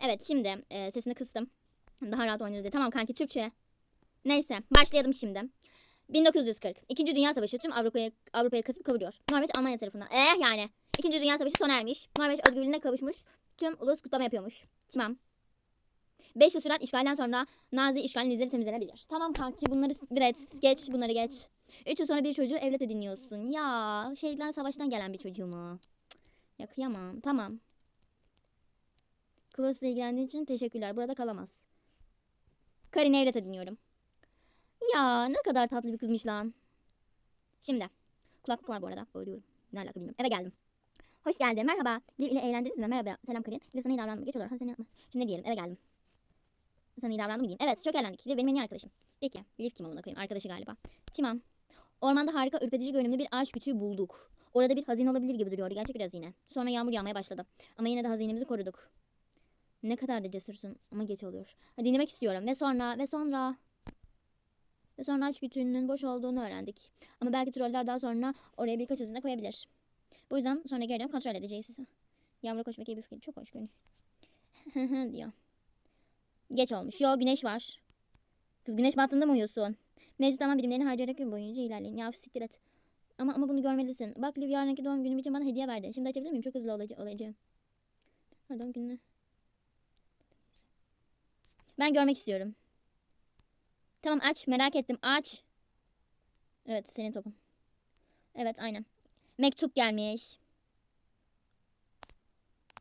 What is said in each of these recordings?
Evet şimdi e, sesini kıstım. Daha rahat oynarız diye. Tamam kanki Türkçe. Neyse başlayalım şimdi. 1940. İkinci Dünya Savaşı tüm Avrupa'ya Avrupa'ya kasıp kavuruyor. Norveç Almanya tarafından. Eh yani. İkinci Dünya Savaşı sona ermiş. Norveç özgürlüğüne kavuşmuş. Tüm ulus kutlama yapıyormuş. Tamam. 5 yıl süren işgalden sonra Nazi işgalin izleri temizlenebilir. Tamam kanki bunları direkt geç bunları geç. 3 yıl sonra bir çocuğu evlat ediniyorsun. Ya şeyden savaştan gelen bir çocuğu mu? Ya kıyamam. Tamam. Klaus'la ilgilendiğin için teşekkürler. Burada kalamaz. Karin'i evlat ediniyorum. Ya ne kadar tatlı bir kızmış lan. Şimdi. Kulaklık var bu arada. Bölüyorum. Ne alaka bilmiyorum. Eve geldim. Hoş geldin. Merhaba. Liv ile eğlendiniz mi? Merhaba. Selam Karin. Liv sana iyi davrandım. Geç olarak. Hadi seni yapma. Şimdi ne diyelim? Eve geldim. Sana iyi davrandım diyeyim? Evet. Çok eğlendik. Liv benim en iyi arkadaşım. Peki. Liv kim amına koyayım? Arkadaşı galiba. Timam. Ormanda harika ürpetici görünümlü bir ağaç kütüğü bulduk. Orada bir hazine olabilir gibi duruyordu. Gerçek bir hazine. Sonra yağmur yağmaya başladı. Ama yine de hazinemizi koruduk. Ne kadar da cesursun ama geç oluyor. Hadi dinlemek istiyorum. Ve sonra ve sonra. Ve sonra aç kütüğünün boş olduğunu öğrendik. Ama belki troller daha sonra oraya birkaç hazine koyabilir. Bu yüzden sonra geri dönüp kontrol edeceğiz. Yağmura koşmak iyi bir fikir. Çok hoş görünüyor. diyor. Geç olmuş. Yo güneş var. Kız güneş battığında mı uyuyorsun? Mevcut zaman birimlerini harcayarak gün boyunca ilerleyin. Ya siktir et. Ama ama bunu görmelisin. Bak Liv yarınki doğum günüm için bana hediye verdi. Şimdi açabilir miyim? Çok hızlı olaca- olacağım. Ha, doğum gününü. Ben görmek istiyorum. Tamam aç. Merak ettim. Aç. Evet senin topun. Evet aynen. Mektup gelmiş.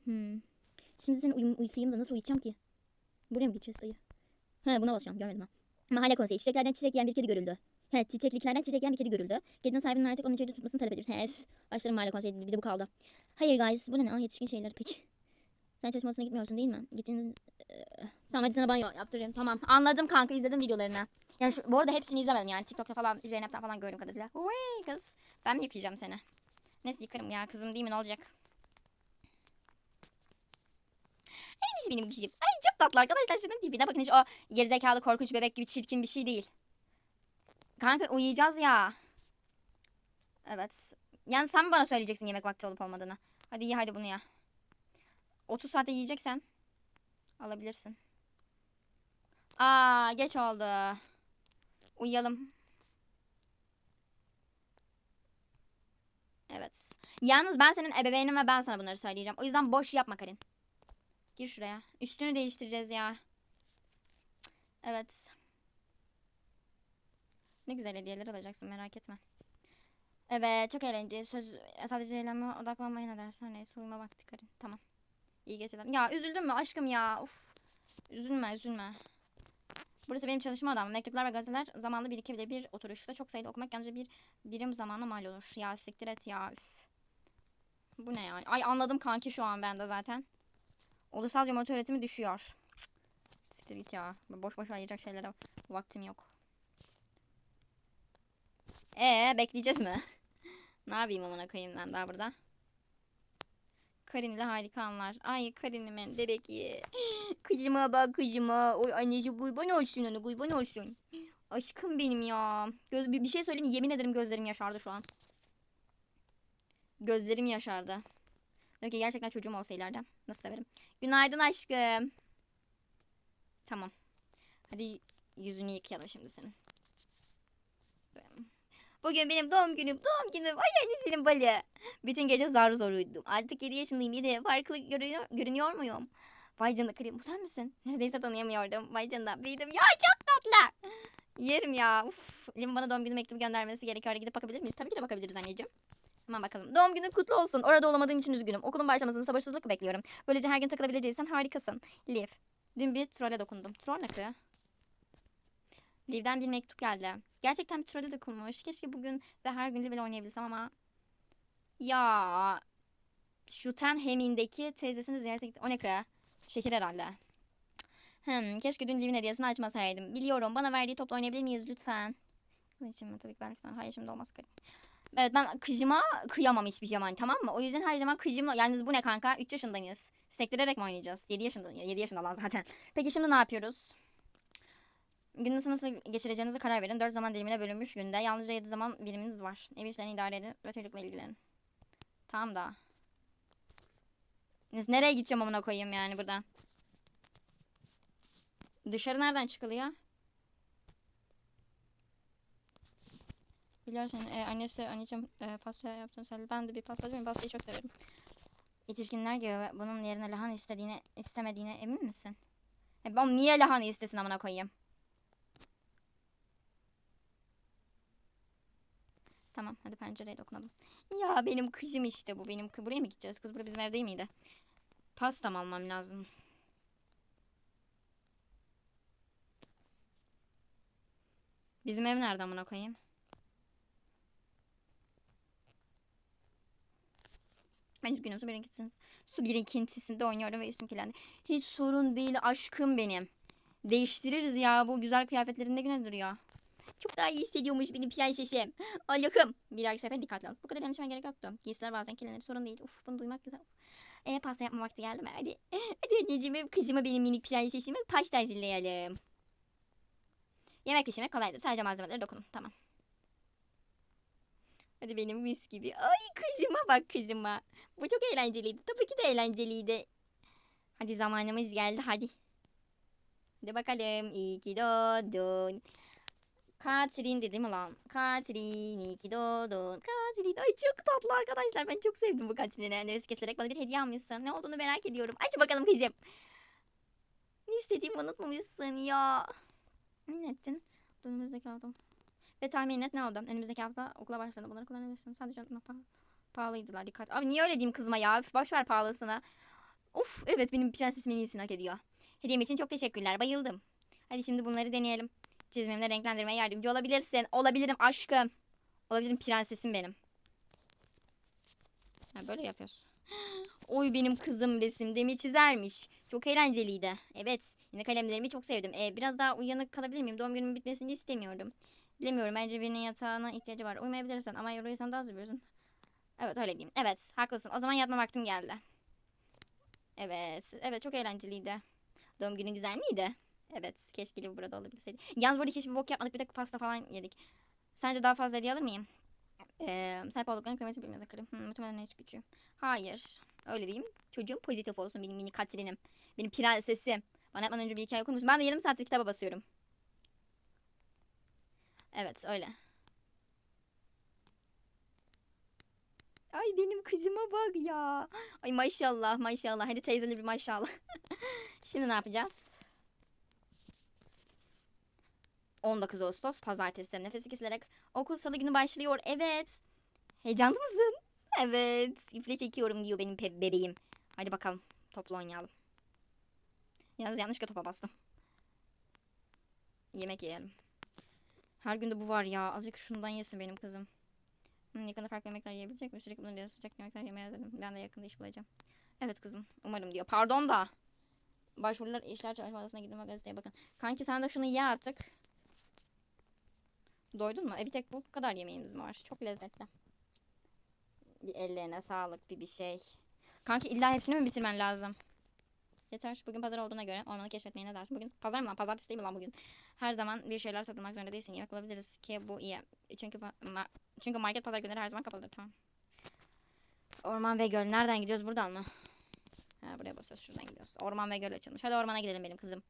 Hmm. Şimdi seni uyum, uyusayım da nasıl uyuyacağım ki? Buraya mı gideceğiz dayı? He buna basacağım görmedim ha. Mahalle konseyi çiçeklerden çiçek yiyen bir kedi görüldü. He çiçekliklerden çiçek yiyen bir kedi görüldü. Kedinin sahibinin artık onu içeride tutmasını talep ediyoruz. He üf. Başlarım mahalle konseyi bir de bu kaldı. Hayır guys bu ne? Ah yetişkin şeyler peki. Sen çalışma odasına gitmiyorsun değil mi? Gittiğin... Tamam hadi sana banyo yaptırayım. Tamam anladım kanka izledim videolarını. Yani şu, bu arada hepsini izlemedim yani TikTok'ta falan Zeynep'ten falan gördüğüm kadarıyla. Uy kız ben mi yıkayacağım seni? Neyse yıkarım ya kızım değil mi ne olacak? En benim kızım. Ay çok tatlı arkadaşlar şunun tipine bakın hiç o gerizekalı korkunç bebek gibi çirkin bir şey değil. Kanka uyuyacağız ya. Evet. Yani sen bana söyleyeceksin yemek vakti olup olmadığını? Hadi iyi hadi bunu ya. 30 saatte yiyeceksen alabilirsin. Aa geç oldu. Uyuyalım. Evet. Yalnız ben senin ebeveynin ve ben sana bunları söyleyeceğim. O yüzden boş yapma Karin. Gir şuraya. Üstünü değiştireceğiz ya. Evet. Ne güzel hediyeler alacaksın merak etme. Evet çok eğlenceli. Söz sadece eğlenme odaklanmayı ne dersen neyse uyuma vakti Karin. Tamam. İyi geceler. Ya üzüldün mü aşkım ya? Uf. Üzülme üzülme. Burası benim çalışma odam. Mektuplar ve gazeteler zamanla birikebilir bir oturuşta. Çok sayıda okumak yalnızca bir birim zamana mal olur. Ya siktir et ya. Üf. Bu ne ya? Ay anladım kanki şu an ben de zaten. Ulusal yumurta üretimi düşüyor. Cık. Siktir git ya. Boş boş ayıracak şeylere vaktim yok. Ee bekleyeceğiz mi? ne yapayım amına koyayım ben daha burada. Karin ile harika anlar. Ay Karin'imin derek ye. Kızıma bak kızıma. Oy annesi kurban olsun onu kurban olsun. Aşkım benim ya. Göz, bir, şey söyleyeyim mi? Yemin ederim gözlerim yaşardı şu an. Gözlerim yaşardı. Belki gerçekten çocuğum olsa ileride. Nasıl severim. Günaydın aşkım. Tamam. Hadi yüzünü yıkayalım şimdi senin. Bugün benim doğum günüm, doğum günüm. Ay annesinin balı. Bütün gece zar zor uyudum. Artık 7 yaşındayım. De farklı görünüyor, görünüyor muyum? Vay canına kırayım. Bu sen misin? Neredeyse tanıyamıyordum. Vay canına büyüdüm. Ya çok tatlı. Yerim ya. Uf. Lim bana doğum günü mektubu göndermesi gerekiyor. Gidip bakabilir miyiz? Tabii ki de bakabiliriz anneciğim. Hemen bakalım. Doğum günün kutlu olsun. Orada olamadığım için üzgünüm. Okulun başlamasını sabırsızlıkla bekliyorum. Böylece her gün takılabileceğiz. harikasın. Liv. Dün bir trole dokundum. Troll ne? Liv'den bir mektup geldi. Gerçekten bir trole dokunmuş. Keşke bugün ve her gün Liv'le oynayabilsem ama... Ya... Şu Ten Hemin'deki teyzesini ziyarete gitti. O ne kı? Şeker herhalde. Hmm, keşke dün Liv'in hediyesini açmasaydım. Biliyorum. Bana verdiği topla oynayabilir miyiz lütfen? Mi? Tabii ki belki sonra. Hayır şimdi olmaz Karin. Evet ben kızıma kıyamam hiçbir zaman tamam mı? O yüzden her zaman kızımla yalnız bu ne kanka? 3 yaşındayız. Sektirerek mi oynayacağız? 7 yaşında 7 yaşında lan zaten. Peki şimdi ne yapıyoruz? Gününüzü nasıl geçireceğinize karar verin. 4 zaman dilimine bölünmüş günde. Yalnızca 7 zaman biriminiz var. Ev işlerini idare edin ve çocukla ilgilenin. Tamam da. Nereye gideceğim amına koyayım yani buradan? Dışarı nereden çıkılıyor? Biliyorsun e, annesi anneciğim e, pasta yaptığını söyledi. Ben de bir pastacı mıyım? Pastayı çok severim. Yetişkinler gibi bunun yerine lahana istediğine istemediğine emin misin? E, ben niye lahana istesin amına koyayım? Tamam hadi pencereye dokunalım. Ya benim kızım işte bu. Benim kı- buraya mı gideceğiz? Kız bura bizim ev değil miydi? Pasta mı almam lazım? Bizim ev nerede amına koyayım? Ben üzgünüm su birikintisinde, su birikintisinde oynuyorum ve üstüm kirlendi. Hiç sorun değil aşkım benim. Değiştiririz ya bu güzel kıyafetlerinde güne duruyor. Çok daha iyi hissediyormuş benim prensesim. Allah'ım. Bir dahaki sefer dikkatli ol. Bu kadar endişeme gerek yoktu. Giysiler bazen kirlenir sorun değil. Uf bunu duymak güzel. E pasta yapma vakti geldi mi? Hadi. Hadi anneciğim kızıma benim minik prensesime pasta hazırlayalım. Yemek pişirmek kolaydır. Sadece malzemelere dokunun. Tamam. Hadi benim mis gibi. Ay kızıma bak kızıma. Bu çok eğlenceliydi. Tabii ki de eğlenceliydi. Hadi zamanımız geldi hadi. Hadi bakalım. İyi ki doğdun. Katrin dedim lan. Katrin iyi ki doğdun. Katrin. Ay çok tatlı arkadaşlar. Ben çok sevdim bu Katrin'i. Neresi kesilerek bana bir hediye almışsın. Ne olduğunu merak ediyorum. Aç bakalım kızım. Ne istediğimi unutmamışsın ya. Ne ettin? Önümüzdeki hafta. Ve tahmin et ne oldu? Önümüzdeki hafta okula başladı. Bunları kullanabilirsin. Sadece unutma pahalı. Pahalıydılar dikkat. Abi niye öyle diyeyim kızıma ya? Boş ver pahalısına. Of evet benim prensesimin iyisini hak ediyor. Hediyem için çok teşekkürler. Bayıldım. Hadi şimdi bunları deneyelim. Çizmemle renklendirmeye yardımcı olabilirsin. Olabilirim aşkım. Olabilirim prensesim benim. Ha, böyle yapıyoruz. Oy benim kızım resimdemi çizermiş. Çok eğlenceliydi. Evet. Yine kalemlerimi çok sevdim. Ee, biraz daha uyanık kalabilir miyim? Doğum günümün bitmesini istemiyorum. Bilemiyorum. Bence birinin yatağına ihtiyacı var. Uyumayabilirsin ama uyuyorsan daha seviyorsun. Evet öyle diyeyim. Evet haklısın. O zaman yatma vaktim geldi. Evet. Evet çok eğlenceliydi. Doğum günün güzel miydi? Evet. Keşke burada olabilseydi. Yalnız burada hiçbir bok yapmadık. Bir de pasta falan yedik. Sence daha fazla hediye alır mıyım? Ee, sahip olduklarını kıymetini bilmez akarım. Hmm, muhtemelen hiç küçüğüm. Hayır. Öyle diyeyim. Çocuğum pozitif olsun benim mini Katrinim. Benim prensesim. Bana yapmadan önce bir hikaye okur musun? Ben de yarım saattir kitaba basıyorum. Evet öyle. Ay benim kızıma bak ya. Ay maşallah maşallah. Hadi teyzeli bir maşallah. Şimdi ne yapacağız? 19 Ağustos pazartesi nefesi kesilerek okul salı günü başlıyor. Evet. Heyecanlı mısın? Evet. İple çekiyorum diyor benim bebeğim. Hadi bakalım. Topla oynayalım. Yalnız yanlışlıkla topa bastım. Yemek yiyelim. Her günde bu var ya. Azıcık şundan yesin benim kızım. Hmm, yakında farklı yemekler yiyebilecek mi? Sürekli bunun diyor sıcak yemekler yemeye dedim. Ben de yakında iş bulacağım. Evet kızım. Umarım diyor. Pardon da. Başvurular işler çalışma odasına gidin ve gazeteye bakın. Kanki sen de şunu ye artık. Doydun mu? E tek bu kadar yemeğimiz mi var? Çok lezzetli. Bir ellerine sağlık bir bir şey. Kanki illa hepsini mi bitirmen lazım? Yeter. Bugün pazar olduğuna göre ormanı keşfetmeye ne dersin? Bugün pazar mı lan? Pazartesi değil mi lan bugün? Her zaman bir şeyler satılmak zorunda değilsin. Yemek bulabiliriz ki bu iyi. Çünkü ma- çünkü market pazar günleri her zaman kapalıdır. Tamam. Orman ve göl. Nereden gidiyoruz? Buradan mı? Ha, buraya basıyoruz. Şuradan gidiyoruz. Orman ve göl açılmış. Hadi ormana gidelim benim kızım.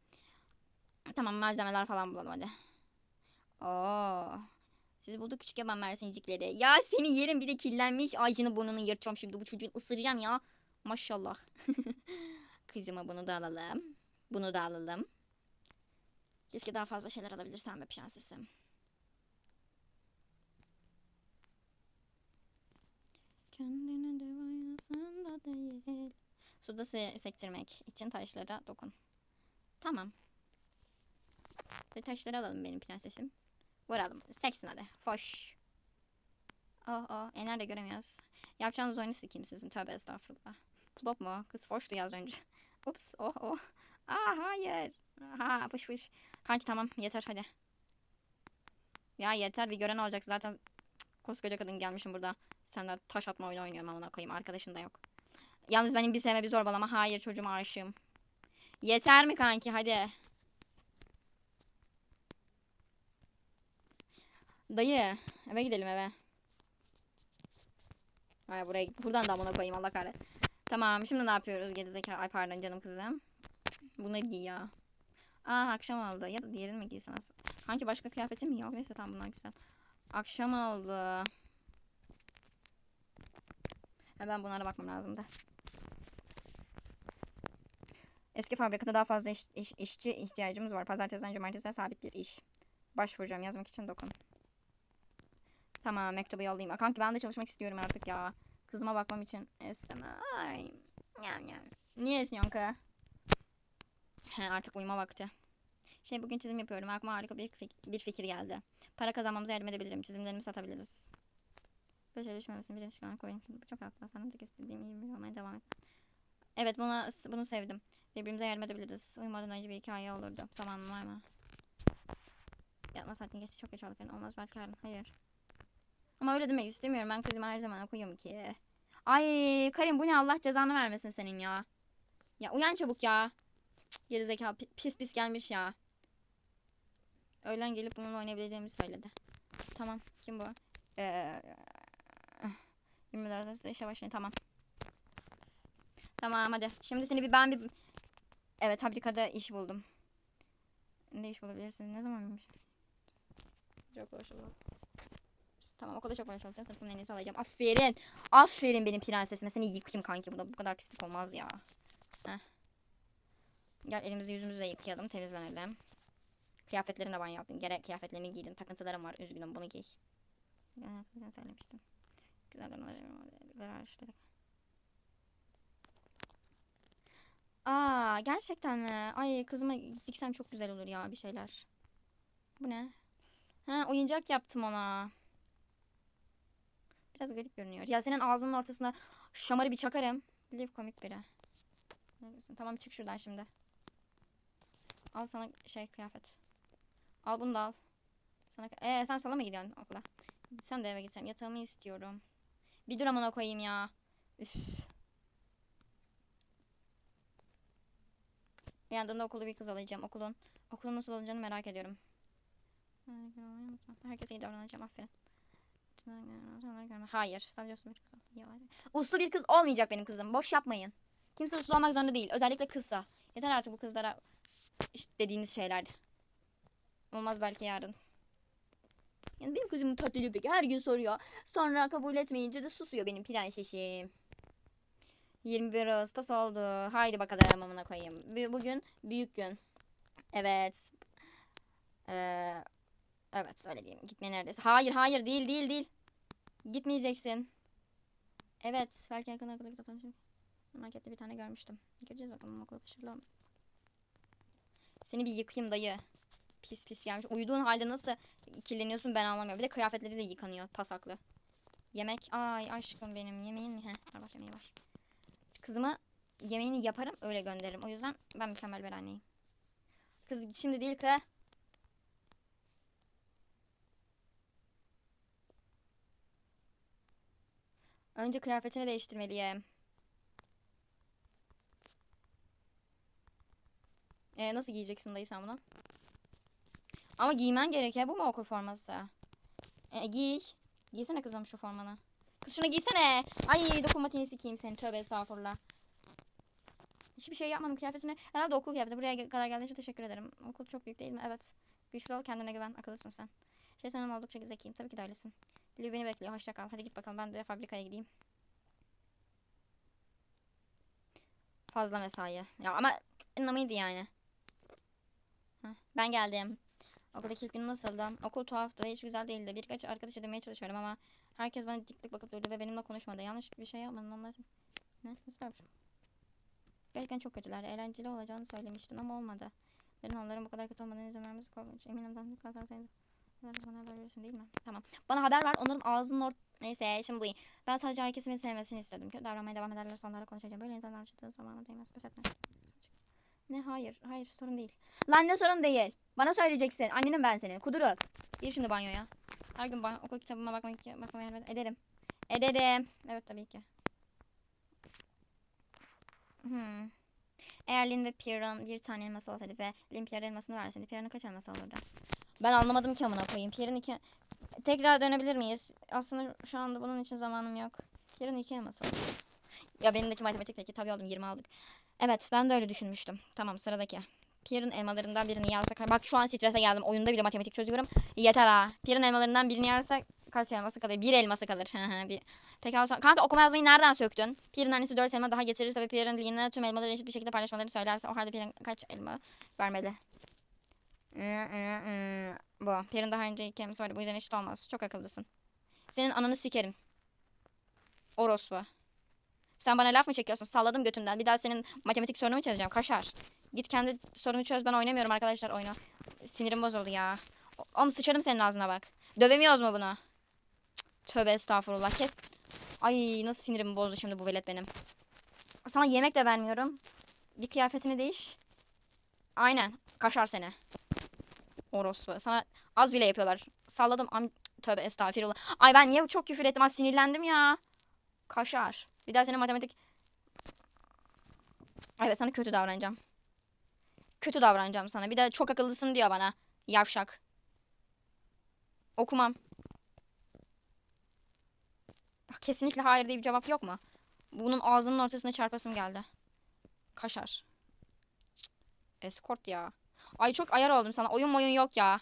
Tamam malzemeler falan bulalım hadi. Oo. Siz bulduk küçük yaban mersincikleri. Ya seni yerim bir de kirlenmiş. Ağacını burnunu yırtacağım şimdi bu çocuğun ısıracağım ya. Maşallah. Kızıma bunu da alalım. Bunu da alalım. Keşke daha fazla şeyler alabilirsem be prensesim. Kendine de oynasan da değil. Suda se sektirmek için taşlara dokun. Tamam. Ve taşları alalım benim prensesim. Vuralım. Seksin hadi. Foş. Oh oh. E nerede göremiyoruz. Yapacağınız oyunu sikeyim sizin. Tövbe estağfurullah. Plop mu? Kız foştu ya az önce. Ups. Oh oh. Aa hayır. Ha fış fış. Kanki tamam yeter hadi. Ya yeter bir gören olacak zaten. Koskoca kadın gelmişim burada. Sen de taş atma oyunu oynuyorum amına koyayım. Arkadaşın da yok. Yalnız benim bir sevme bir zorbalama. Hayır çocuğuma aşığım. Yeter mi kanki hadi. Dayı eve gidelim eve. Ay buraya buradan da amına koyayım Allah kahretsin. Tamam şimdi ne yapıyoruz gerizekalı ay pardon canım kızım. Bunları giy ya. Aa akşam oldu. Ya da diğerini mi giysen? Hangi başka kıyafetim mi yok? Neyse tamam bunlar güzel. Akşam oldu. Ha, ben bunlara bakmam lazım da. Eski fabrikada daha fazla iş- iş- işçi ihtiyacımız var. Pazartesiden cumartesiye sabit bir iş. Başvuracağım yazmak için dokun. Tamam mektubu yollayayım. Kanki ben de çalışmak istiyorum artık ya. Kızıma bakmam için istemem. Yani, yani. Niye esniyorsun kız? He, artık uyuma vakti. Şey bugün çizim yapıyorum. Aklıma harika bir, fik- bir fikir geldi. Para kazanmamıza yardım edebilirim. Çizimlerimi satabiliriz. Böyle şey düşünmemesin. Birinci çıkan koyun. Bu çok haklı. Sana tek istediğim iyi bir devam et. Evet buna, bunu sevdim. Birbirimize yardım edebiliriz. Uyumadan önce bir hikaye olurdu. Zamanın var mı? Yatma saatin geçti. Çok geç oldu. Yani olmaz belki yarın. Hayır. Ama öyle demek istemiyorum. Ben kızıma her zaman okuyuyorum ki. Ay Karim bu ne Allah cezanı vermesin senin ya. Ya uyan çabuk ya. Cık, Gerizekalı pi- pis pis gelmiş ya. Öğlen gelip bununla oynayabileceğimi söyledi. Tamam. Kim bu? Ee, 24 Ağustos'ta işe başlayın. Tamam. Tamam hadi. Şimdi seni bir ben bir... Evet fabrikada iş buldum. Ne iş bulabilirsin? Ne zaman? Çok hoş oldu. Tamam okulda çok böyle çalışacağım. Sınıfımın en iyisi olacağım. Aferin. Aferin benim prensesime. Seni yıkayayım kanki. Bu da bu kadar pislik olmaz ya. Heh. Gel elimizi yüzümüzü de yıkayalım. Temizlenelim. Kıyafetlerini de ben yaptım. Gere kıyafetlerini giydim. Takıntılarım var. Üzgünüm bunu giy. Evet, bunu söylemiştim. Güzel araştırdık. Aa gerçekten mi? Ay kızıma diksem çok güzel olur ya bir şeyler. Bu ne? Ha oyuncak yaptım ona. Biraz garip görünüyor. Ya senin ağzının ortasına şamarı bir çakarım. Liv komik biri. Ne diyorsun? Tamam çık şuradan şimdi. Al sana şey kıyafet. Al bunu da al. Sana ee, sen sala mı gidiyorsun okula? Sen de eve gitsem. Yatağımı istiyorum. Bir dur amına koyayım ya. Üf. Uyandığımda okulda bir kız alacağım. Okulun okulun nasıl olacağını merak ediyorum. Herkese iyi davranacağım. Aferin. Hayır. Sadece uslu bir kız. Uslu bir kız olmayacak benim kızım. Boş yapmayın. Kimse uslu olmak zorunda değil. Özellikle kızsa. Yeter artık bu kızlara işte dediğiniz şeyler. Olmaz belki yarın. Yani benim kızımın tatlılığı peki her gün soruyor. Sonra kabul etmeyince de susuyor benim prensesim. 21 Ağustos oldu. Haydi bakalım amına koyayım. Bu- Bugün büyük gün. Evet. Ee, evet öyle diyeyim. Gitmeye neredeyse. Hayır hayır değil değil değil. Gitmeyeceksin. Evet. Belki yakın arkada kitap alacak. Markette bir tane görmüştüm. Gireceğiz bakalım okula başarılı olmasın. Seni bir yıkayayım dayı. Pis pis gelmiş. Uyuduğun halde nasıl kirleniyorsun ben anlamıyorum. Bir de kıyafetleri de yıkanıyor pasaklı. Yemek. Ay aşkım benim. Yemeğin mi? Var bak yemeği var. Kızıma yemeğini yaparım öyle gönderirim. O yüzden ben mükemmel bir anneyim. Kız şimdi değil ki. Önce kıyafetini değiştirmeliyim. Ee, nasıl giyeceksin dayı sen bunu? Ama giymen gerekiyor. Bu mu okul forması? Ee, giy. Giysene kızım şu formanı. Kız şunu giysene. Ay dokunmatiğini sikeyim seni. Tövbe estağfurullah. Hiçbir şey yapmadım kıyafetine. Herhalde okul kıyafeti. Buraya kadar geldiğin için teşekkür ederim. Okul çok büyük değil mi? Evet. Güçlü ol kendine güven. Akıllısın sen. Şey sanırım oldukça zekiyim. Tabii ki de öylesin. Lili beni bekliyor. Hoşça kal. Hadi git bakalım. Ben de fabrikaya gideyim. Fazla mesai. Ya ama anlamaydı yani. Heh, ben geldim. Okuldaki ilk gün nasıldı? Okul tuhaftı ve hiç güzel değildi. Birkaç arkadaş edinmeye çalışıyorum ama herkes bana dik dik bakıp durdu ve benimle konuşmadı. Yanlış bir şey yapmadım onlar. Ne? Nasıl yapacağım? Gerçekten çok kötüler. Eğlenceli olacağını söylemiştin ama olmadı. Benim onların bu kadar kötü olmadığını vermesi korkunç. Eminim bu kadar seni bana haber verirsin değil mi? Tamam. Bana haber ver. Onların ağzının ort... Neyse şimdi duyayım. Ben sadece herkesin beni sevmesini istedim. Kötü davranmaya devam ederlerse onlarla konuşacağım. Böyle insanlar çıktığı zamanı değmez. Pes etme. Ne hayır. Hayır sorun değil. Lan ne sorun değil. Bana söyleyeceksin. Annenim ben senin. Kuduruk. Gir şimdi banyoya. Her gün ban- okul kitabıma bakmak, bakmaya eder- ederim. Ederim. Evet tabii ki. Hmm. Eğer Lin ve Pierre'ın bir tane elması olsaydı ve Lin Pierre elmasını verseydi Pierre'ın kaç elması olurdu? Ben anlamadım ki amına koyayım. Pierre'ın iki... Tekrar dönebilir miyiz? Aslında şu anda bunun için zamanım yok. Pierre'ın iki elması oldu. Ya benimdeki matematik peki tabii oğlum 20 aldık. Evet ben de öyle düşünmüştüm. Tamam sıradaki. Pierre'ın elmalarından birini yersek. Bak şu an strese geldim. Oyunda bile matematik çözüyorum. Yeter ha. Pierre'ın elmalarından birini yersek kaç elması kalır? Bir elması kalır. Bir. Peki sonra- kanka okuma yazmayı nereden söktün? Pierre'ın annesi 4 elma daha getirirse ve Pierre'ın Lee'ne tüm elmaları eşit bir şekilde paylaşmalarını söylerse o halde Pierre'ın kaç elma vermeli? Hı, hı, hı. Bu. Pierre'ın daha önce elması vardı. Bu yüzden eşit olmaz. Çok akıllısın. Senin ananı sikerim. Orospu. Sen bana laf mı çekiyorsun? Salladım götümden. Bir daha senin matematik sorunumu çözeceğim. Kaşar. Git kendi sorunu çöz. Ben oynamıyorum arkadaşlar oyunu. Sinirim bozuldu ya. Oğlum sıçarım senin ağzına bak. Dövemiyoruz mu bunu? Tövbe estağfurullah. Kes. Ay nasıl sinirimi bozdu şimdi bu velet benim. Sana yemek de vermiyorum. Bir kıyafetini değiş. Aynen. Kaşar seni. Orospu. Sana az bile yapıyorlar. Salladım. Am Tövbe estağfurullah. Ay ben niye çok küfür ettim? Az sinirlendim ya. Kaşar. Bir daha senin matematik... Evet sana kötü davranacağım. Kötü davranacağım sana. Bir de çok akıllısın diyor bana. Yavşak. Okumam. Kesinlikle hayır diye bir cevap yok mu? Bunun ağzının ortasına çarpasım geldi. Kaşar. Cık, Eskort ya. Ay çok ayar oldum sana. Oyun oyun yok ya.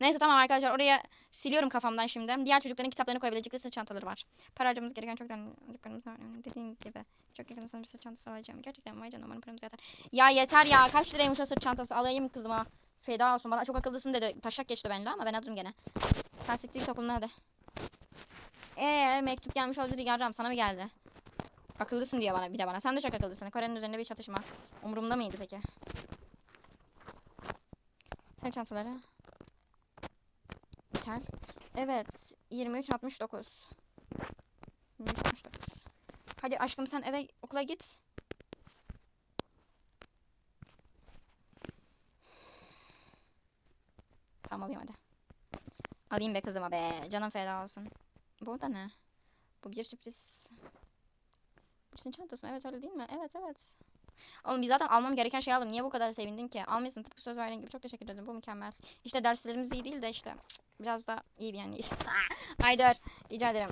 Neyse tamam arkadaşlar oraya siliyorum kafamdan şimdi. Diğer çocukların kitaplarını koyabilecekleri sırt çantaları var. Para harcamamız gereken çok önemli. Önemli. Dediğim gibi. Çok yakında sana bir sırt çantası alacağım. Gerçekten vay canına umarım paramız yeter. Ya yeter ya. Kaç liraymış o sırt çantası? Alayım kızıma. Feda olsun. Bana çok akıllısın dedi. Taşak geçti benimle ama ben alırım gene. Sen siktir git okuluna hadi. Eee mektup gelmiş olabilir yarram sana mı geldi? Akıllısın diyor bana bir de bana. Sen de çok akıllısın. Kore'nin üzerinde bir çatışma. Umurumda mıydı peki? Sen çantaları. İthal. Evet. 23.69. 23.69. Hadi aşkım sen eve okula git. Tamam alayım hadi. Alayım be kızıma be. Canım feda olsun. Bu da ne? Bu bir sürpriz. Senin çantasın evet öyle değil mi? Evet evet. Oğlum biz zaten almam gereken şey aldım. Niye bu kadar sevindin ki? Almışsın tıpkı söz verdiğin gibi. Çok teşekkür ederim. Bu mükemmel. İşte derslerimiz iyi değil de işte. Biraz da iyi bir yanıyız. Ay dur. Rica ederim.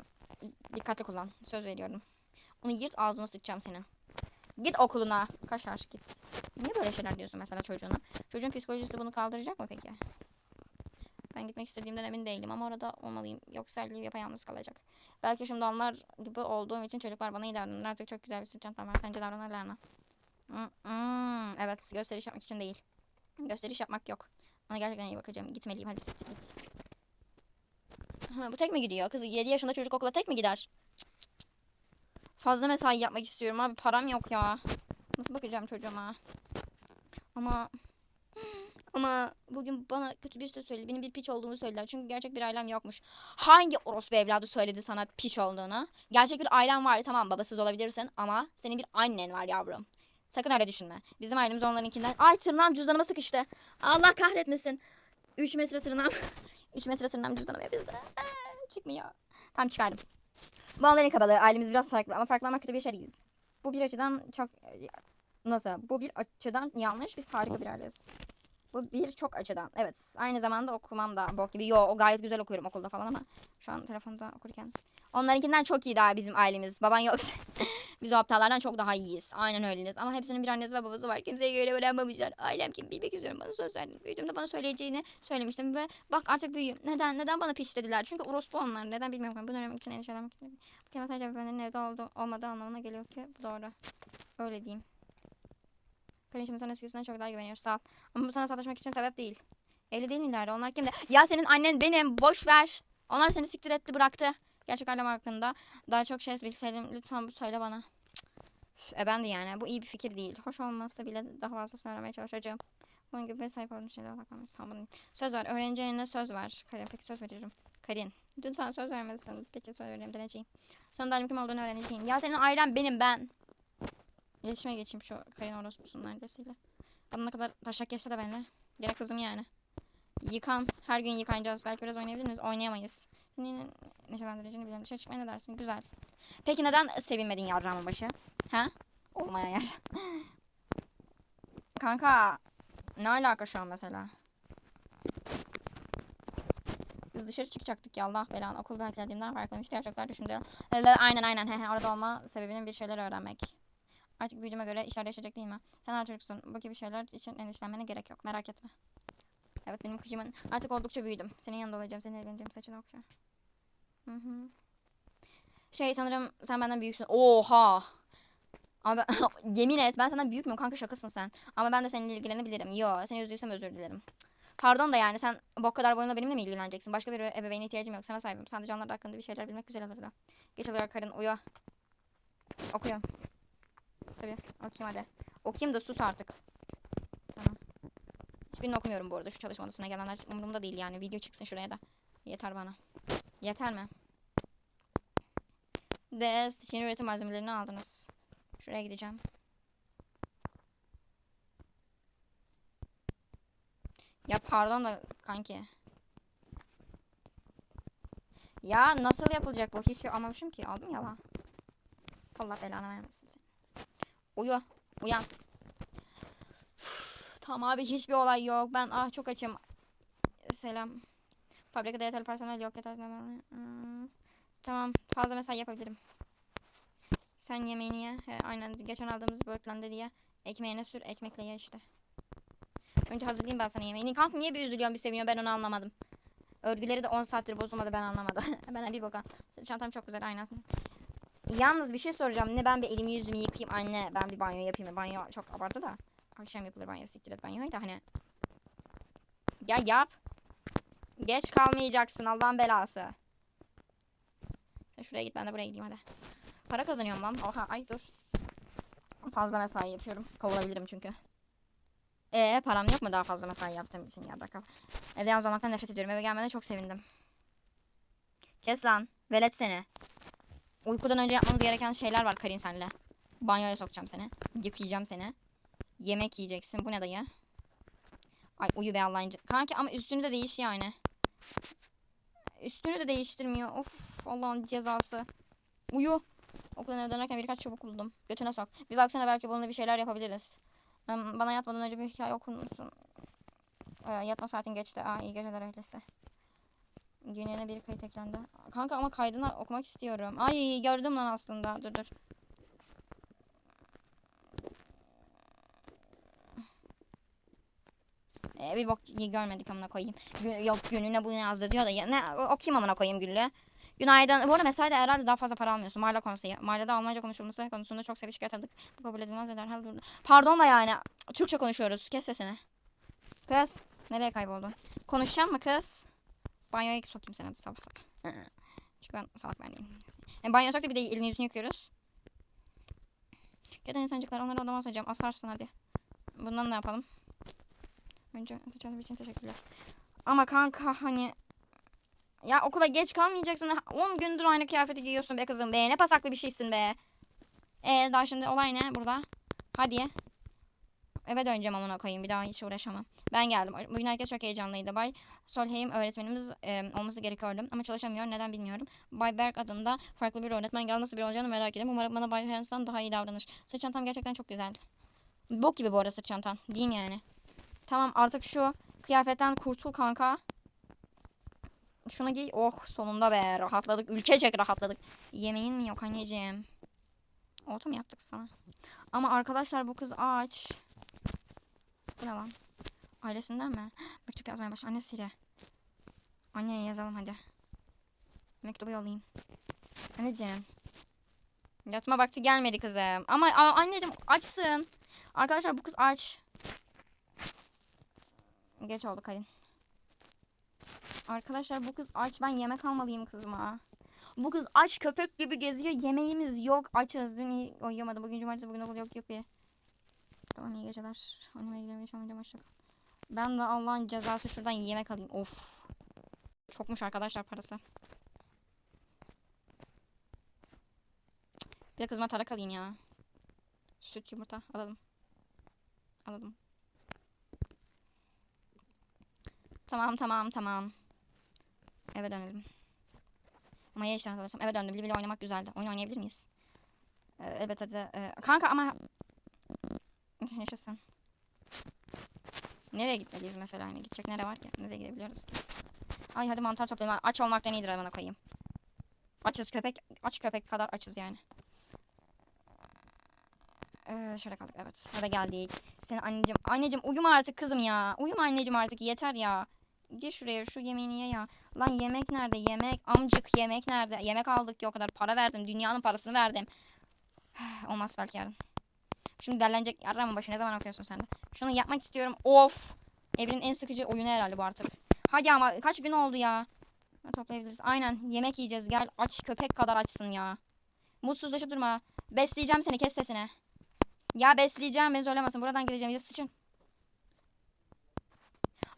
Dikkatli kullan. Söz veriyorum. Onu yırt ağzına sıçacağım senin. Git okuluna. Kaşar git. Niye böyle şeyler diyorsun mesela çocuğuna? Çocuğun psikolojisi bunu kaldıracak mı peki? Ben gitmek istediğimden emin değilim ama orada olmalıyım. Yoksa Elif yapayalnız kalacak. Belki şimdi onlar gibi olduğum için çocuklar bana iyi davranır. Artık çok güzel bir sırt çantam var. Sence davranırlar mı? Hmm, hmm, evet gösteriş yapmak için değil. Gösteriş yapmak yok. Ona gerçekten iyi bakacağım. Gitmeliyim hadi siktir git. Bu tek mi gidiyor? Kız 7 yaşında çocuk okula tek mi gider? Fazla mesai yapmak istiyorum abi. Param yok ya. Nasıl bakacağım çocuğuma? Ama ama bugün bana kötü bir şey söyledi. Benim bir piç olduğumu söylediler. Çünkü gerçek bir ailem yokmuş. Hangi orospu evladı söyledi sana piç olduğunu? Gerçek bir ailen var. Tamam babasız olabilirsin ama senin bir annen var yavrum. Sakın öyle düşünme. Bizim ailemiz onlarınkinden. Ay tırnağım cüzdanıma sıkıştı. Allah kahretmesin. 3 metre tırnağım. 3 metre tırnağım cüzdanıma yapıştı. Çıkmıyor. Tamam çıkardım. Bu onların kabalığı. Ailemiz biraz farklı ama farklı olmak kötü bir şey değil. Bu bir açıdan çok... Nasıl? Bu bir açıdan yanlış. Biz harika bir aileyiz. Bu bir çok açıdan. Evet. Aynı zamanda okumam da bok gibi. Yo o gayet güzel okuyorum okulda falan ama şu an telefonda okurken. Onlarınkinden çok iyi daha bizim ailemiz. Baban yoksa biz o aptallardan çok daha iyiyiz. Aynen öyleyiz. Ama hepsinin bir annesi ve babası var. Kimseye göre öğrenmemişler. Ailem kim bilmek istiyorum. Bana söz verdin. Büyüdüğümde bana söyleyeceğini söylemiştim ve bak artık büyüğüm. Neden? Neden bana piç dediler? Çünkü orospu onlar. Neden bilmiyorum. Bunu öğrenmek için endişelenmek Bu kelime sadece bebeğinin evde oldu, olmadığı anlamına geliyor ki bu doğru. Öyle diyeyim. Kardeşim sana eskisinden çok daha güveniyor. Sağ ol. Ama bu sana sataşmak için sebep değil. Evli değil milerdi? Onlar kimdi? Ya senin annen benim. Boş ver. Onlar seni siktir etti bıraktı. Gerçek ailem hakkında daha çok şey bilseydim lütfen söyle bana. E ben de yani. Bu iyi bir fikir değil. Hoş olmazsa bile daha fazlasını öğrenmeye çalışacağım. Bunun gibi sahip olduğum şeylere odaklanmak sanmadım. Söz ver. Öğreneceğine söz ver. Karin peki söz veriyorum. Karin. Lütfen söz vermelisin. Peki söz vereyim. Deneyeceğim. Sonunda annem kim olduğunu öğreneceğim. Ya senin ailen benim ben. İletişime geçeyim şu Karin orospusunun annesiyle. Bana ne kadar taşak geçse de benimle. Gene kızım yani. Yıkan. Her gün yıkanacağız. Belki biraz oynayabilir miyiz? Oynayamayız. Senin neşelendiricini biliyorum. Dışarı çıkmaya ne dersin? Güzel. Peki neden sevinmedin yarrağımın başı? Ha? Olmayan yer. Kanka. Ne alaka şu an mesela? Biz dışarı çıkacaktık ya Allah belanı. Okul beklediğimden farklıymış. Diğer çocuklar düşündü. Evet, aynen aynen. He, he, orada olma sebebinin bir şeyler öğrenmek. Artık büyüdüğüme göre işler değişecek değil mi? Sen her çocuksun. Bu gibi şeyler için endişelenmene gerek yok. Merak etme. Evet benim kızımın artık oldukça büyüdüm. Senin yanında olacağım. Seninle evleneceğim. Saçını okuyacağım. Hı hı. Şey sanırım sen benden büyüksün. Oha. Abi yemin et ben senden büyük müyüm kanka şakasın sen. Ama ben de seninle ilgilenebilirim. Yo seni üzdüysem özür dilerim. Pardon da yani sen bu kadar boyunca benimle mi ilgileneceksin? Başka bir ebeveyne ihtiyacım yok. Sana sahibim. Sadece onlar hakkında bir şeyler bilmek güzel olurdu. Geç oluyor karın uyu. Okuyorum. Tabii okuyayım hadi. Okuyayım da sus artık. Hiçbirini okumuyorum bu arada. Şu çalışma odasına gelenler umurumda değil yani. Video çıksın şuraya da. Yeter bana. Yeter mi? Des yeni üretim malzemelerini aldınız. Şuraya gideceğim. Ya pardon da kanki. Ya nasıl yapılacak bu? Hiç anlamışım ki. Aldım ya lan. Allah belanı vermesin seni. Uyu. Uyan. Tamam abi hiçbir olay yok. Ben ah çok açım. Selam. Fabrikada yeterli personel yok. Yeterli Hmm. Tamam fazla mesai yapabilirim. Sen yemeğini ye. He, aynen geçen aldığımız böğürtlenleri ye. Ekmeğine sür ekmekle ye işte. Önce hazırlayayım ben sana yemeğini. Kanka niye bir üzülüyorsun bir seviniyorsun ben onu anlamadım. Örgüleri de 10 saattir bozulmadı ben anlamadım. ben bir boka. Çantam çok güzel aynen. Yalnız bir şey soracağım. Ne ben bir elimi yüzümü yıkayayım anne. Ben bir banyo yapayım? Banyo çok abartı da. Akşam yapılır banyo. Siktir et banyoyu da hani. Ya yap. Geç kalmayacaksın Allah'ın belası. Sen şuraya git ben de buraya gideyim hadi. Para kazanıyorum lan. Oha ay dur. Fazla mesai yapıyorum. Kovulabilirim çünkü. Ee param yok mu daha fazla mesai yaptığım için ya bırak. Evde yalnız olmaktan nefret ediyorum. Eve gelmene çok sevindim. Kes lan. Velet seni. Uykudan önce yapmamız gereken şeyler var Karin senle. Banyoya sokacağım seni. Yıkayacağım seni. Yemek yiyeceksin. Bu ne dayı? Ay uyu be Allah'ın. Kanki ama üstünü de değiş yani. Üstünü de değiştirmiyor. Of Allah'ın cezası. Uyu. Okuldan eve dönerken birkaç çubuk buldum. Götüne sok. Bir baksana belki bununla bir şeyler yapabiliriz. Em, Bana yatmadan önce bir hikaye okur musun? Ee, yatma saatin geçti. Aa, iyi geceler öyleyse. Günlüğüne bir kayıt eklendi. Kanka ama kaydını okumak istiyorum. Ay gördüm lan aslında. Dur dur. Ee, bir bok görmedik amına koyayım. Yok gününe bunu yazdı diyor da ya, ne okuyayım amına koyayım Güllü. Günaydın. Bu arada mesaide herhalde daha fazla para almıyorsun. Mahalle konseyi. Mahallede Almanca konuşulması konusunda çok sayıda şikayet aldık. Bu kabul edilmez ve derhal durdu. Pardon da yani. Türkçe konuşuyoruz. Kes sesini. Kız. Nereye kayboldun? Konuşacağım mı kız? Banyoya sokayım seni hadi sabah sabah. Çünkü ben salak ben değilim. Yani banyoya sok bir de elini yüzünü yıkıyoruz. Gelen insancıklar onları odama asacağım. Asarsın hadi. Bundan ne yapalım? Önce saçmalama için teşekkürler. Ama kanka hani ya okula geç kalmayacaksın. 10 gündür aynı kıyafeti giyiyorsun be kızım be. Ne pasaklı bir şeysin be. Ee daha şimdi olay ne burada? Hadi. Eve döneceğim amına koyayım. Bir daha hiç uğraşamam. Ben geldim. Bugün herkes çok heyecanlıydı. Bay Solheim öğretmenimiz e, olması gerekiyordu. Ama çalışamıyor. Neden bilmiyorum. Bay Berg adında farklı bir öğretmen geldi. Nasıl bir olacağını merak ediyorum. Umarım bana Bay Hans'tan daha iyi davranır. Sırt çantam gerçekten çok güzel. Bok gibi bu arada sırt çantan. Değil yani? Tamam artık şu kıyafetten kurtul kanka. Şunu giy. Oh sonunda be rahatladık. Ülkecek rahatladık. Yemeğin mi yok anneciğim? Oldu mu yaptık sana? Ama arkadaşlar bu kız aç. Bu ne lan? Ailesinden mi? Mektup yazmaya başladı. Annesiyle. Anneye yazalım hadi. Mektubu yollayayım. Anneciğim. Yatma vakti gelmedi kızım. Ama, ama anneciğim açsın. Arkadaşlar bu kız aç. Geç oldu kayın. Arkadaşlar bu kız aç. Ben yemek almalıyım kızıma. Bu kız aç köpek gibi geziyor. Yemeğimiz yok. Açız. Dün iyi uyuyamadım. Bugün cumartesi bugün okul yok. Yuppie. Tamam iyi geceler. Anneme gidelim. Geçemedim. Hoşçakal. Ben de Allah'ın cezası şuradan yemek alayım. Of. Çokmuş arkadaşlar parası. Bir de kızıma tarak alayım ya. Süt yumurta alalım. Alalım. Tamam tamam tamam. Eve dönelim. Ama ya işten alırsam eve döndüm. Bili oynamak güzeldi. Oyun oynayabilir miyiz? Ee, evet hadi. Ee, kanka ama... Yaşasın. Nereye gitmeliyiz mesela? Hani gidecek nere var ki? Nereye gidebiliyoruz ki? Ay hadi mantar toplayalım. Aç olmaktan iyidir bana koyayım. Açız köpek. Aç köpek kadar açız yani. Ee, şöyle kaldık evet. Eve geldik. Senin anneciğim. Anneciğim uyuma artık kızım ya. Uyuma anneciğim artık yeter ya. Gel şuraya şu yemeğini ye ya. Lan yemek nerede? Yemek. Amcık yemek nerede? Yemek aldık ya o kadar para verdim. Dünyanın parasını verdim. Olmaz belki yarın. Şimdi derlenecek yarrağımın başı ne zaman okuyorsun sen de? Şunu yapmak istiyorum. Of. Evrenin en sıkıcı oyunu herhalde bu artık. Hadi ama kaç gün oldu ya. Toplayabiliriz. Aynen yemek yiyeceğiz. Gel aç köpek kadar açsın ya. Mutsuzlaşıp durma. Besleyeceğim seni kes sesini. Ya besleyeceğim beni söylemesin. Buradan gideceğim. Ya sıçın.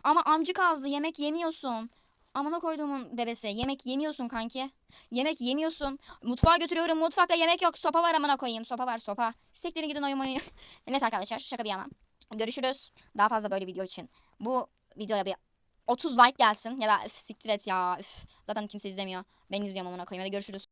Ama amcık ağızlı yemek yemiyorsun. Amına koyduğumun bebesi. Yemek yemiyorsun kanki. Yemek yemiyorsun. Mutfağa götürüyorum. Mutfakta yemek yok. Sopa var amına koyayım. Sopa var sopa. Siktirin gidin oyun Neyse arkadaşlar şaka bir yana. Görüşürüz. Daha fazla böyle video için. Bu videoya bir 30 like gelsin. Ya da üf, siktir et ya. Üf. Zaten kimse izlemiyor. Ben izliyorum amına koyayım. Hadi görüşürüz.